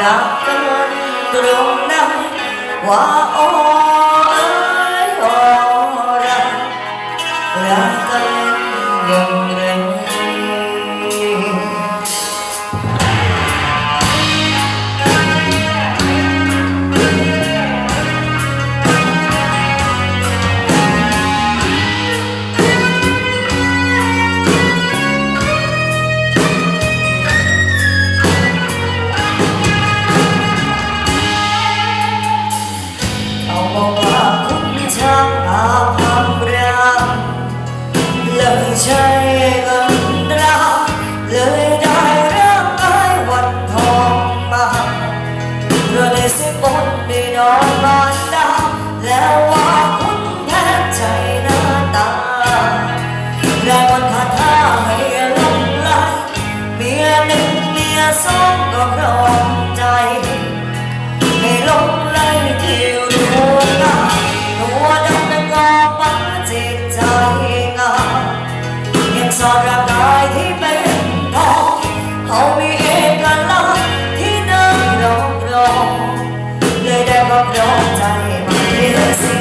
รักกันตรงนั้นว่าโอ ใช่เงินตราเลยได้รักไอ้วันทองมาเพื่อได้สิบนได้นอนบ้านดาแล้วว่าคุณแท้ใจหน้าตาได้วันคาถาให้ลงลายเมียหนึ่งเมียสองก็รอ ร่างกายที่เป็นทองเขามีเอกักษณ์ที่น่ารับรองเลยได้รับรองใจมันเป็นสิ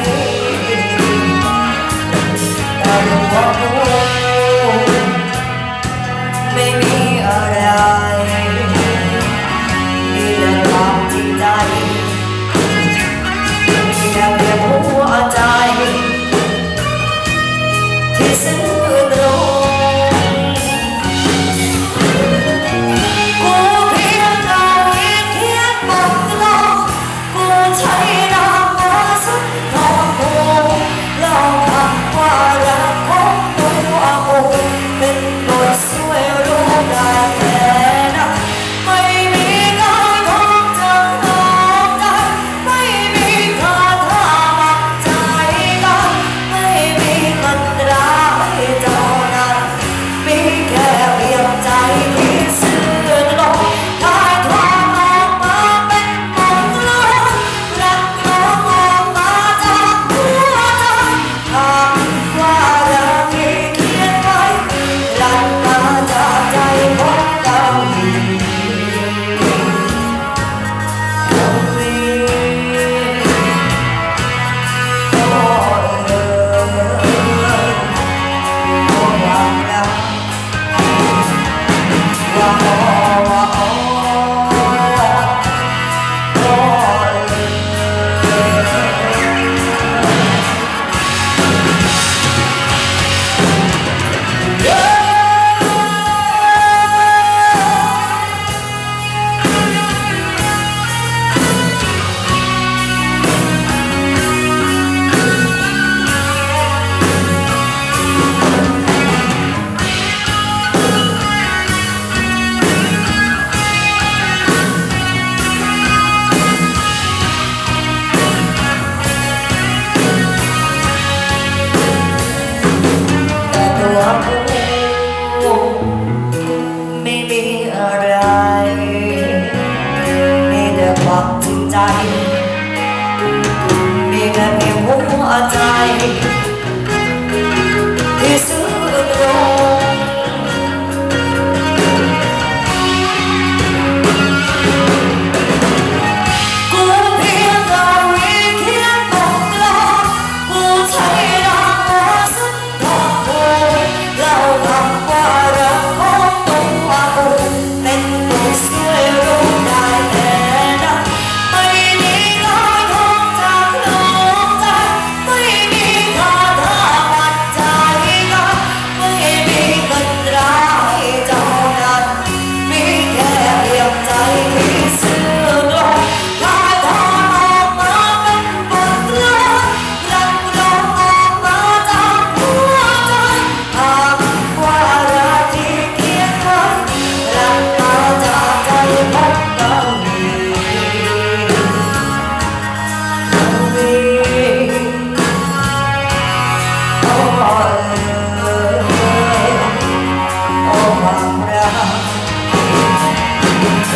แต่รู้ว่ารู้ไม่มีอะไรที่ความจริงใจมีแต่เพียงหัวใจที่ซึ้ง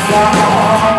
song